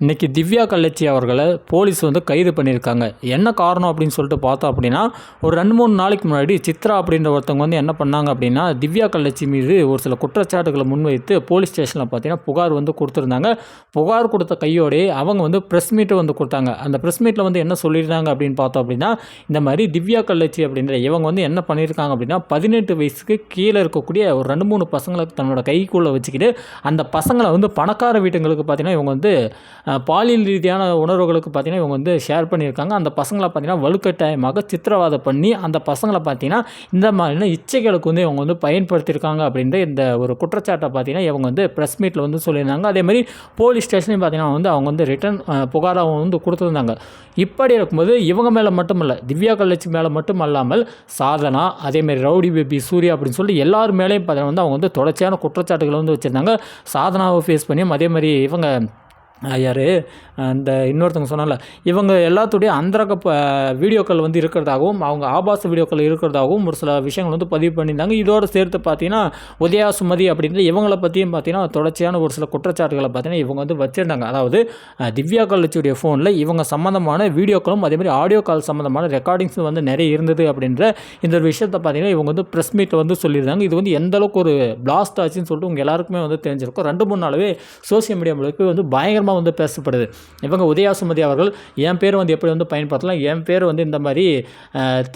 இன்னைக்கு திவ்யா கல்லட்சி அவர்களை போலீஸ் வந்து கைது பண்ணியிருக்காங்க. என்ன காரணம் அப்படின்னு சொல்லிட்டு பார்த்தோம் அப்படின்னா ஒரு ரெண்டு மூணு நாளைக்கு முன்னாடி சித்ரா அப்படின்ற ஒருத்தவங்க வந்து என்ன பண்ணாங்க அப்படின்னா திவ்யா கல்லட்சி மீது ஒரு சில குற்றச்சாட்டுகளை முன்வைத்து போலீஸ் ஸ்டேஷனில் பார்த்தீங்கன்னா புகார் வந்து கொடுத்துருந்தாங்க. புகார் கொடுத்த கையோடே அவங்க வந்து ப்ரெஸ் மீட்டை வந்து கொடுத்தாங்க. அந்த ப்ரெஸ் மீட்டில் வந்து என்ன சொல்லியிருந்தாங்க அப்படின்னு பார்த்தோம் அப்படின்னா இந்த மாதிரி திவ்யா கல்லட்சி அப்படின்ற இவங்க வந்து என்ன பண்ணியிருக்காங்க அப்படின்னா பதினெட்டு வயசுக்கு கீழே இருக்கக்கூடிய ஒரு ரெண்டு மூணு பசங்களை தன்னோட கைக்குள்ளே வச்சுக்கிட்டு அந்த பசங்களை வந்து பணக்கார வீட்டுங்களுக்கு பார்த்தீங்கன்னா இவங்க வந்து பாலியல் ரீதியான உணர்வுகளுக்கு பார்த்தீங்கன்னா இவங்க வந்து ஷேர் பண்ணியிருக்காங்க. அந்த பசங்களை பார்த்தீங்கன்னா வலுக்கட்டாயமாக சித்திரவாதம் பண்ணி அந்த பசங்களை பார்த்தீங்கன்னா இந்த மாதிரியான இச்சைகளுக்கு வந்து இவங்க வந்து பயன்படுத்தியிருக்காங்க அப்படின்ற இந்த ஒரு குற்றச்சாட்டை பார்த்தீங்கன்னா இவங்க வந்து ப்ரெஸ் மீட்டில் வந்து சொல்லியிருந்தாங்க. அதேமாதிரி போலீஸ் ஸ்டேஷனையும் பார்த்தீங்கன்னா வந்து அவங்க வந்து ரிட்டன் புகாராகவும் வந்து கொடுத்துருந்தாங்க. இப்படி இருக்கும்போது இவங்க மேலே மட்டும் இல்லை திவ்யா கல்லட்சி மேலே மட்டும் அல்லாமல் சாதனா அதேமாரி ரவுடி பேபி சூர்யா அப்படின்னு சொல்லிட்டு எல்லார் மேலேயும் பார்த்தீங்கன்னா வந்து அவங்க வந்து தொடர்ச்சியான குற்றச்சாட்டுகளை வந்து வச்சுருந்தாங்க. சாதனாவை ஃபேஸ் பண்ணியும் அதே மாதிரி இவங்க யார்? அந்த இன்னொருத்தவங்க சொன்னால இவங்க எல்லாத்துடைய அந்தரக ப வீடியோக்கள் வந்து இருக்கிறதாகவும் அவங்க ஆபாச வீடியோக்கள் இருக்கிறதாகவும் ஒரு சில விஷயங்கள் வந்து பதிவு பண்ணியிருந்தாங்க. இதோடு சேர்த்து பார்த்தீங்கன்னா உதயா சுமதி அப்படின்ற இவங்களை பற்றியும் பார்த்தீங்கன்னா தொடர்ச்சியான ஒரு சில குற்றச்சாட்டுகளை பார்த்தீங்கன்னா இவங்க வந்து வச்சுருந்தாங்க. அதாவது திவ்யா கள்ளச்சியுடைய ஃபோனில் இவங்க சம்மந்தமான வீடியோக்களும் அதே மாதிரி ஆடியோ கால் சம்மந்தமான ரெக்கார்டிங்ஸும் வந்து நிறைய இருந்தது அப்படின்ற இந்த ஒரு விஷயத்தை பார்த்தீங்கன்னா இவங்க வந்து ப்ரெஸ் மீட்டில் வந்து சொல்லியிருந்தாங்க. இது வந்து எந்த அளவுக்கு ஒரு பிளாஸ்ட் ஆச்சுன்னு சொல்லிட்டு உங்கள் எல்லாருக்குமே வந்து தெரிஞ்சிருக்கும். ரெண்டு மூணு நாளாவே சோசியல் மீடியா வந்து பயங்கரமாக வந்து பேசப்படுது. இவங்க உதயா சுமதி அவர்கள் என் பேர் வந்து எப்படி வந்து பயன்படுத்தலாம்? என் பேர் வந்து இந்த மாதிரி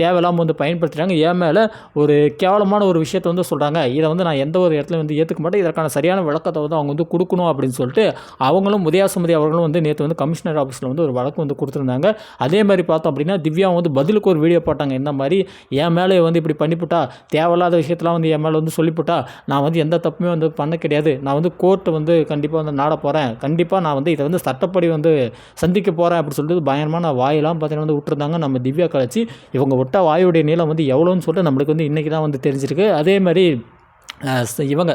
தேவையில்லாமல் வந்து பயன்படுத்துகிறாங்க என் மேலே ஒரு கேவலமான ஒரு விஷயத்தை வந்து சொல்கிறாங்க இதை வந்து நான் எந்த ஒரு இடத்துல வந்து ஏற்றுக்க மாட்டேன். இதற்கான சரியான விளக்கத்தை வந்து அவங்க வந்து கொடுக்கணும் அப்படின்னு சொல்லிட்டு அவங்களும் உதயா சுமதி அவர்களும் வந்து நேற்று வந்து கமிஷனர் ஆஃபீஸில் வந்து ஒரு வழக்கு வந்து கொடுத்துருந்தாங்க. அதே மாதிரி பார்த்தோம் அப்படின்னா திவ்யா வந்து பதிலுக்கு ஒரு வீடியோ போட்டாங்க. இந்த மாதிரி என் மேலே வந்து இப்படி பண்ணிவிட்டா தேவையில்லாத விஷயத்தெல்லாம் வந்து என் மேலே வந்து சொல்லிவிட்டா நான் வந்து எந்த தப்புமே வந்து பண்ண கிடையாது. நான் வந்து கோர்ட்டு வந்து கண்டிப்பாக வந்து நாட போகிறேன் கண்டிப்பாக நான் வந்து இதை வந்து சட்டப்படி வந்து சந்திக்க போகிறேன் அப்படி சொல்லிட்டு பயங்கரமான வாயெல்லாம் பார்த்தீங்கன்னா வந்து விட்டுருந்தாங்க. நம்ம திவ்யா கழிச்சு இவங்க விட்ட வாயுடைய நீளம் வந்து எவ்வளோன்னு சொல்லிட்டு நம்மளுக்கு வந்து இன்றைக்கி தான் வந்து தெரிஞ்சிருக்கு. அதே மாதிரி இவங்க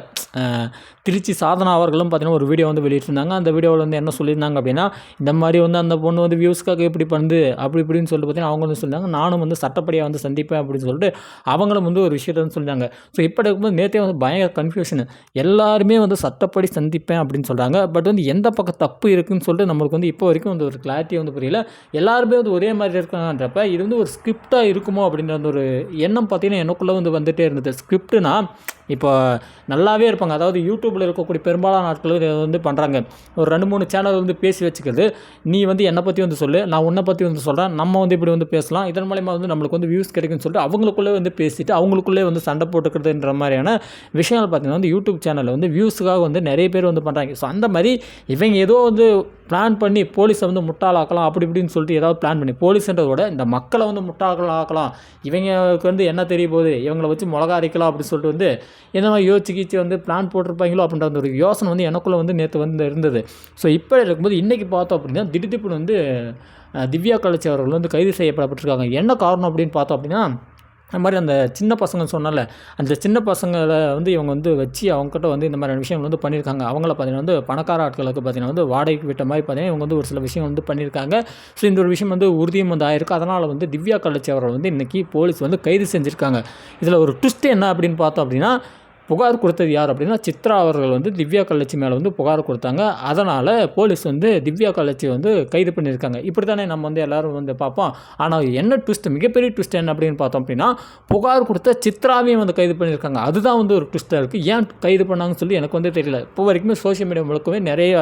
திருச்சி சாதனா அவர்களும் பார்த்தீங்கன்னா ஒரு வீடியோ வந்து வெளியிட்டிருந்தாங்க. அந்த வீடியோவில் வந்து என்ன சொல்லியிருந்தாங்க அப்படின்னா இந்த மாதிரி வந்து அந்த பொண்ணு வந்து வியூஸ்க்காக இப்படி பண்ணுது அப்படி இப்படின்னு சொல்லிட்டு பார்த்தீங்கன்னா அவங்க வந்து சொல்லியிருந்தாங்க. நானும் வந்து சட்டப்படியாக வந்து சந்திப்பேன் அப்படின்னு சொல்லிட்டு அவங்களும் வந்து ஒரு விஷயத்த வந்து சொல்லியிருந்தாங்க. ஸோ இப்படி இருக்கும்போது நேற்றே வந்து பயங்கர கன்ஃபியூஷன் எல்லாருமே வந்து சட்டப்படி சந்திப்பேன் அப்படின்னு சொல்கிறாங்க பட் வந்து எந்த பக்கம் தப்பு இருக்குன்னு சொல்லிட்டு நம்மளுக்கு வந்து இப்போ வரைக்கும் வந்து ஒரு கிளாரிட்டி வந்து புரியல. எல்லாருமே வந்து ஒரே மாதிரி இருக்காங்கன்றப்ப இது வந்து ஒரு ஸ்கிரிப்டாக இருக்குமோ அப்படின்ற அந்த ஒரு எண்ணம் பார்த்தீங்கன்னா எனக்குள்ளே வந்து வந்துகிட்டே இருந்தது. ஸ்கிரிப்ட்னா இப்போ நல்லாவே இருப்பாங்க. அதாவது யூடியூப்பில் இருக்கக்கூடிய பெரும்பாலான நாட்கள் இதை வந்து பண்ணுறாங்க ஒரு ரெண்டு மூணு சேனல் வந்து பேசி வச்சுக்கிறது. நீ வந்து என்னை பற்றி வந்து சொல்லு நான் உன்னை பற்றி வந்து சொல்கிறேன் நம்ம வந்து இப்படி வந்து பேசலாம். இதன் மூலயமா வந்து நம்மளுக்கு வந்து வியூஸ் கிடைக்கும்னு சொல்லிட்டு அவங்களுக்குள்ளே வந்து பேசிட்டு அவங்களுக்குள்ளே வந்து சண்டை போட்டுக்கிறதுன்ற மாதிரியான விஷயங்கள் பார்த்தீங்கன்னா வந்து யூடியூப் சேனலில் வந்து வியூஸுக்காக வந்து நிறைய பேர் வந்து பண்ணுறாங்க ஸோ அந்த மாதிரி இவங்க ஏதோ வந்து பிளான் பண்ணி போலீஸை வந்து முட்டாளாக்கலாம் அப்படி இப்படின்னு சொல்லிட்டு ஏதாவது பிளான் பண்ணி போலீஸ்ன்றத விட இந்த மக்களை வந்து முட்டாளாக்கலாம். இவங்களுக்கு வந்து என்ன தெரிய போகுது? இவங்களை வச்சு மிளகா அரைக்கலாம் அப்படின்னு சொல்லிட்டு வந்து இந்த மாதிரி யோசிச்சு கீச்சு வந்து பிளான் போட்டிருப்பாங்களோ அப்படின்ற அந்த ஒரு யோசனை வந்து எனக்குள்ளே வந்து நேற்று வந்து இருந்தது ஸோ இப்போ இருக்கும்போது இன்றைக்கி பார்த்தோம் அப்படின்னா திடீர்னு வந்து திவ்யா கலைச்சி அவர்கள் வந்து கைது செய்யப்படப்பட்டிருக்காங்க என்ன காரணம் அப்படின்னு பார்த்தோம் அப்படின்னா அந்த மாதிரி அந்த சின்ன பசங்க சொன்னல அந்த சின்ன பசங்களை வந்து இவங்க வந்து வச்சு அவங்ககிட்ட வந்து இந்த மாதிரியான விஷயங்கள் வந்து பண்ணியிருக்காங்க. அவங்கள பார்த்தீங்கன்னா வந்து பணக்கார ஆட்களுக்கு பார்த்தீங்கன்னா வந்து வாடகைக்கு விட்ட மாதிரி பார்த்தீங்கன்னா இவங்க வந்து ஒரு சில விஷயம் வந்து பண்ணியிருக்காங்க. ஸோ இந்த ஒரு விஷயம் வந்து உறுதியும் வந்து ஆயிருக்கு. அதனால் வந்து திவ்யா கலச்சி அவர்கள் வந்து இன்றைக்கி போலீஸ் வந்து கைது செஞ்சுருக்காங்க. இதில் ஒரு ட்விஸ்ட் என்ன அப்படின்னு பார்த்தோம் அப்படின்னா புகார் கொடுத்தது யார் அப்படின்னா சித்ரா அவர்கள் வந்து திவ்யா கல்லட்சி மேலே வந்து புகார் கொடுத்தாங்க. அதனால் போலீஸ் வந்து திவ்யா கள்ளச்சி வந்து கைது பண்ணியிருக்காங்க. இப்படி தானே நம்ம வந்து எல்லோரும் வந்து பார்ப்போம். ஆனால் என்ன ட்விஸ்ட் மிகப்பெரிய ட்விஸ்ட் என்ன அப்படின்னு பார்த்தோம் அப்படின்னா புகார் கொடுத்த சித்ராவையும் வந்து கைது பண்ணியிருக்காங்க. அதுதான் வந்து ஒரு ட்விஸ்ட்டாக இருக்குது ஏன் கைது பண்ணாங்கன்னு சொல்லி எனக்கு வந்து தெரியல. இப்போ வரைக்குமே சோஷியல் மீடியா முழுக்கவே நிறைய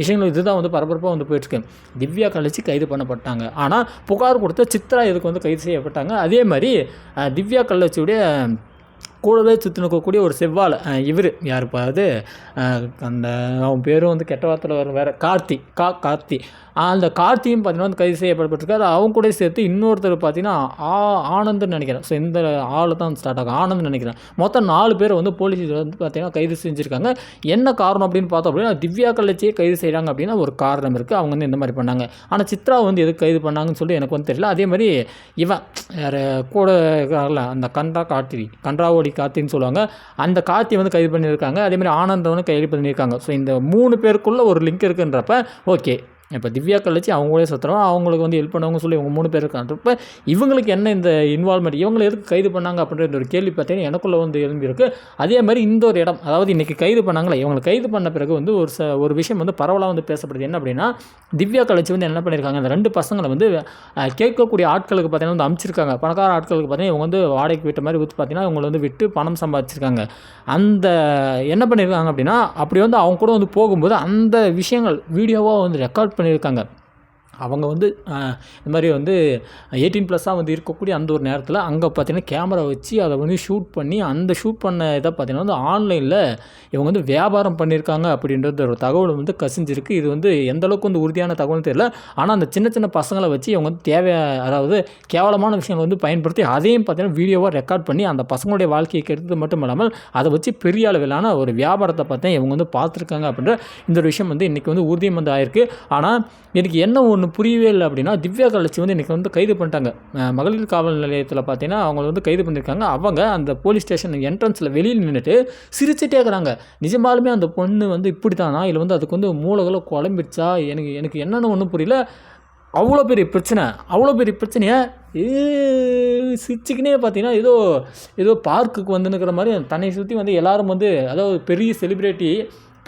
விஷயங்கள் இதுதான் வந்து பரபரப்பாக வந்து போயிட்டுருக்கு. திவ்யா கழிச்சு கைது பண்ணப்பட்டாங்க. ஆனால் புகார் கொடுத்த சித்ரா இதுக்கு வந்து கைது செய்யப்பட்டாங்க. அதே மாதிரி திவ்யா கள்ளச்சியுடைய கூடவே சுற்றி நிற்கக்கூடிய ஒரு செவ்வாழை. இவர். யாருப்பா அது அந்த அவன் பேரும் வந்து கெட்ட வார்த்தையில் வரும் வேறு. கார்த்தி. கா கார்த்தி. அந்த கார்த்தியும் பார்த்தீங்கன்னா வந்து கைது செய்யப்பட்டிருக்காரு அவங்க கூட சேர்த்து இன்னொருத்தர் பார்த்தீங்கன்னா ஆ ஆனந்த்னு நினைக்கிறேன். ஸோ இந்த ஆள் தான் ஸ்டார்ட் ஆகும். ஆனந்த் நினைக்கிறேன். மொத்தம் நாலு பேர் வந்து போலீஸ் வந்து பார்த்தீங்கன்னா கைது செஞ்சுருக்காங்க. என்ன காரணம் அப்படின்னு பார்த்தோம் அப்படின்னா திவ்யா கள்ளச்சியை கைது செய்கிறாங்க அப்படின்னா ஒரு காரணம் இருக்குது அவங்க வந்து இந்த மாதிரி பண்ணாங்க. ஆனால் சித்ரா வந்து எதுக்கு கைது பண்ணாங்கன்னு சொல்லி எனக்கு வந்து தெரியல. அதே மாதிரி இவன் யார் கூட அந்த கண்டா கார்த்தி கன்றாவோடி கார்த்தின்னு சொல்லுவாங்க. அந்த கார்த்தி வந்து கைது பண்ணியிருக்காங்க. அதே மாதிரி ஆனந்தவனு கைது பண்ணியிருக்காங்க. ஸோ இந்த மூணு பேருக்குள்ள ஒரு லிங்க் இருக்குன்றப்ப ஓகே இப்போ திவ்யா கழிச்சு அவங்களே சுற்றுறோம் அவங்களுக்கு வந்து ஹெல்ப் பண்ணவங்க சொல்லி இவங்க மூணு பேர் இருக்காங்க. இப்போ இவங்களுக்கு என்ன இந்த இன்வால்மெண்ட் இவங்களை எதுக்கு கைது பண்ணாங்க அப்படின்ற ஒரு கேள்வி பார்த்தீங்கன்னா எனக்குள்ளே வந்து எழும்பியிருக்கு அதே மாதிரி இந்த ஒரு இடம் அதாவது இன்றைக்கி கைது பண்ணாங்களே? இவங்களை கைது பண்ண பிறகு வந்து ஒரு ச ஒரு விஷயம் வந்து பரவலாக வந்து பேசப்படுது. என்ன அப்படின்னா திவ்யா கழிச்சு வந்து என்ன பண்ணியிருக்காங்க அந்த ரெண்டு பசங்களை வந்து கேட்கக்கூடிய ஆட்களுக்கு பார்த்தீங்கன்னா வந்து அமுச்சிருக்காங்க. பணக்கார ஆட்களுக்கு பார்த்தீங்கன்னா இவங்க வந்து வாடகைக்கு விட்ட மாதிரி விட்டு பார்த்தீங்கன்னா இவங்களை வந்து விட்டு பணம் சம்பாதிச்சிருக்காங்க. அந்த என்ன பண்ணியிருக்காங்க அப்படின்னா அப்படி வந்து அவங்க கூட வந்து போகும்போது அந்த விஷயங்கள் வீடியோவாக வந்து ரெக்கார்ட் பண்ணியிருக்காங்க அவங்க வந்து இந்த மாதிரி வந்து எயிட்டீன் ப்ளஸ்ஸாக வந்து இருக்கக்கூடிய அந்த ஒரு நேரத்தில் அங்கே பார்த்தீங்கன்னா கேமரா வச்சு அதை வந்து ஷூட் பண்ணி அந்த ஷூட் பண்ண இதை பார்த்தீங்கன்னா வந்து ஆன்லைனில் இவங்க வந்து வியாபாரம் பண்ணியிருக்காங்க அப்படின்றது ஒரு தகவல் வந்து கசிஞ்சிருக்கு. இது வந்து எந்த அளவுக்கு வந்து உறுதியான தகவல் தெரியல. ஆனால் அந்த சின்ன சின்ன பசங்களை வச்சு இவங்க வந்து தேவை அதாவது கேவலமான விஷயங்களை வந்து பயன்படுத்தி அதையும் பார்த்தீங்கன்னா வீடியோவாக ரெக்கார்ட் பண்ணி அந்த பசங்களுடைய வாழ்க்கையை கெடுத்தது மட்டும் இல்லாமல் அதை வச்சு பெரிய அளவிலான ஒரு வியாபாரத்தை பார்த்தேன் இவங்க வந்து பார்த்துருக்காங்க அப்படின்ற இந்த ஒரு விஷயம் வந்து இன்றைக்கி வந்து உறுதியம் வந்து ஆயிருக்கு ஆனால் எனக்கு என்ன ஒன்று புரியவே இல்லை அப்படின்னா திவ்யா கலட்சி வந்து இன்றைக்கி வந்து கைது பண்ணிட்டாங்க. மகளிர் காவல் நிலையத்தில் பார்த்தீங்கன்னா அவங்க வந்து கைது பண்ணியிருக்காங்க. அவங்க அந்த போலீஸ் ஸ்டேஷன் என்ட்ரன்ஸில் வெளியில் நின்றுட்டு சிரிச்சிட்டே இருக்கிறாங்க. நிஜமாலுமே அந்த பொண்ணு வந்து இப்படி தானா இல்லை வந்து அதுக்கு வந்து மூளைகளை குழம்பிடுச்சா? எனக்கு எனக்கு என்னென்னு ஒன்றும் புரியல. அவ்வளோ பெரிய பிரச்சனை. அவ்வளோ பெரிய பிரச்சனையை? ஏ சிரிச்சுக்கினே பார்த்தீங்கன்னா ஏதோ ஏதோ பார்க்குக்கு வந்துன்னுக்கிற மாதிரி தன்னை சுற்றி வந்து எல்லோரும் வந்து அதாவது பெரிய செலிப்ரிட்டி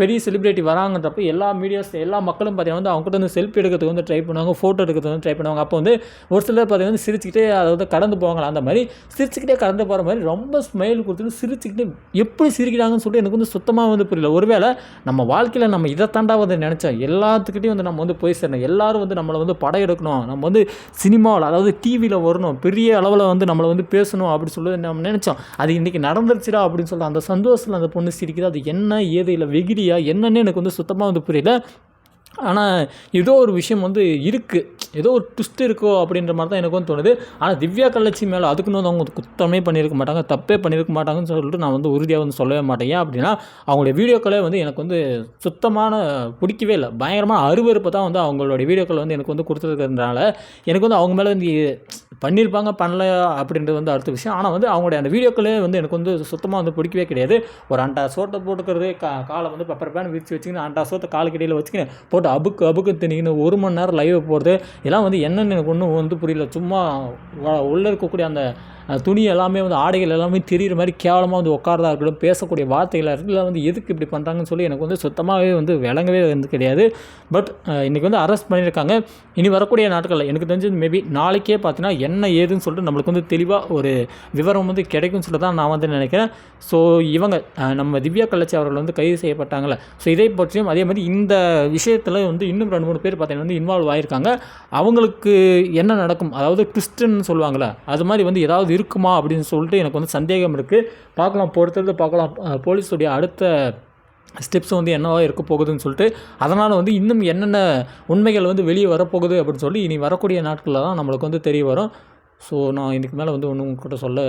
பெரிய செலிப்ரிட்டி வராங்கன்றப்ப எல்லா மீடியாஸ் எல்லா மக்களும் பார்த்தீங்கன்னா வந்து அவங்ககிட்ட வந்து செல்ஃபி எடுக்கிறதுக்கு வந்து ட்ரை பண்ணுவாங்க ஃபோட்டோ எடுக்கிறதுக்கு வந்து ட்ரை பண்ணுவாங்க. அப்போ வந்து ஒரு சிலர் பார்த்தீங்கன்னா வந்து சிரிச்சுக்கிட்டே அதை வந்து கடந்து போவாங்களா அந்த மாதிரி சிரிச்சுக்கிட்டே கடந்து போகிற மாதிரி ரொம்ப ஸ்மைல் கொடுத்துட்டு சிரிச்சுக்கிட்டு எப்படி சிரிக்கிறாங்கன்னு சொல்லிட்டு எனக்கு வந்து சுத்தமாக வந்து புரியல. ஒருவேளை நம்ம வாழ்க்கையில் நம்ம இதை தாண்டா வந்து நினச்சோம். எல்லாத்துக்கிட்டையும் வந்து நம்ம வந்து போய் சேரணும். எல்லோரும் வந்து நம்மளை வந்து படம் எடுக்கணும். நம்ம வந்து சினிமாவில் அதாவது டிவியில் வரணும். பெரிய அளவில் வந்து நம்மளை வந்து பேசணும் அப்படி சொல்லி நம்ம நினச்சோம். அது இன்றைக்கி நடந்துருச்சுடா அப்படின்னு சொல்லிட்டு அந்த சந்தோஷத்தில் அந்த பொண்ணு சிரிக்குது. அது என்ன ஏது இல்லை என்னன்னு எனக்கு வந்து சுத்தமாக வந்து புரியல ஆனால் ஏதோ ஒரு விஷயம் வந்து இருக்குது ஏதோ ஒரு ட்விஸ்ட் இருக்கோ அப்படின்ற மாதிரி தான் எனக்கு வந்து தோணுது. ஆனால் திவ்யா கலட்சி மேலே அதுக்குன்னு வந்து அவங்க குத்தமே பண்ணியிருக்க மாட்டாங்க. தப்பே பண்ணியிருக்க மாட்டாங்கன்னு சொல்லிட்டு நான் வந்து உறுதியாக வந்து சொல்லவே மாட்டேன். ஏன் அப்படின்னா அவங்களுடைய வீடியோக்களே வந்து எனக்கு வந்து சுத்தமான பிடிக்கவே இல்லை. பயங்கரமான அருவறுப்பை தான் வந்து அவங்களுடைய வீடியோக்கள் வந்து எனக்கு வந்து கொடுத்துருக்கிறதுனால எனக்கு வந்து அவங்க மேலே வந்து பண்ணியிருப்பாங்க பண்ணல அப்படின்றது வந்து அடுத்த விஷயம். ஆனால் வந்து அவங்களுடைய அந்த வீடியோக்களே வந்து எனக்கு வந்து சுத்தமாக வந்து பிடிக்கவே கிடையாது. ஒரு அண்டா சோட்டை போட்டுக்கிறது கா காலை வந்து பெப்பர் பேன் விரிச்சு வச்சுக்கின்னு அண்டா சோத்தை காலுக்கிடையில் இடையில வச்சுக்கின்னு போட்டு அபுக்கு அபுக்கு திணிக்கின்னு ஒரு மணி நேரம் லைவ் போகிறது இதெல்லாம் வந்து என்னென்னு எனக்கு ஒன்றும் வந்து புரியல. சும்மா உள்ளே இருக்கக்கூடிய அந்த துணி எல்லாமே வந்து ஆடைகள் எல்லாமே தெரிகிற மாதிரி கேவலமாக வந்து உட்காரதா இருக்கட்டும் பேசக்கூடிய வார்த்தைகளாக இருக்கட்டும் இல்லை வந்து எதுக்கு இப்படி பண்ணுறாங்கன்னு சொல்லி எனக்கு வந்து சுத்தமாகவே வந்து விளங்கவே வந்து கிடையாது. பட் இன்றைக்கி வந்து அரெஸ்ட் பண்ணியிருக்காங்க. இனி வரக்கூடிய நாட்களில் எனக்கு தெரிஞ்சது மேபி நாளைக்கே பார்த்தீங்கன்னா என்ன ஏதுன்னு சொல்லிட்டு நம்மளுக்கு வந்து தெளிவாக ஒரு விவரம் வந்து கிடைக்கும்னு சொல்லிட்டு தான் நான் வந்து நினைக்கிறேன். ஸோ இவங்க நம்ம திவ்யா கள்ளச்சி அவர்கள் வந்து கைது செய்யப்பட்டாங்கள ஸோ இதை பற்றியும் அதே மாதிரி இந்த விஷயத்தில் வந்து இன்னும் ரெண்டு மூணு பேர் பார்த்தீங்கன்னா வந்து இன்வால்வ் ஆகியிருக்காங்க அவங்களுக்கு என்ன நடக்கும்? அதாவது ட்விஸ்ட்டுன்னு சொல்லுவாங்கள்ல அது மாதிரி வந்து ஏதாவது இருக்குமா அப்படின்னு சொல்லிட்டு எனக்கு வந்து சந்தேகம் இருக்குது பார்க்கலாம் பொறுத்தது பார்க்கலாம். போலீஸுடைய அடுத்த ஸ்டெப்ஸ் வந்து என்னவாக இருக்க போகுதுன்னு சொல்லிட்டு அதனால் வந்து இன்னும் என்னென்ன உண்மைகள் வந்து வெளியே வரப்போகுது அப்படின்னு சொல்லி இனி வரக்கூடிய நாட்களில் தான் நம்மளுக்கு வந்து தெரிய வரும். ஸோ நான் இதுக்கு மேலே வந்து ஒன்றும் உங்கள்கிட்ட சொல்ல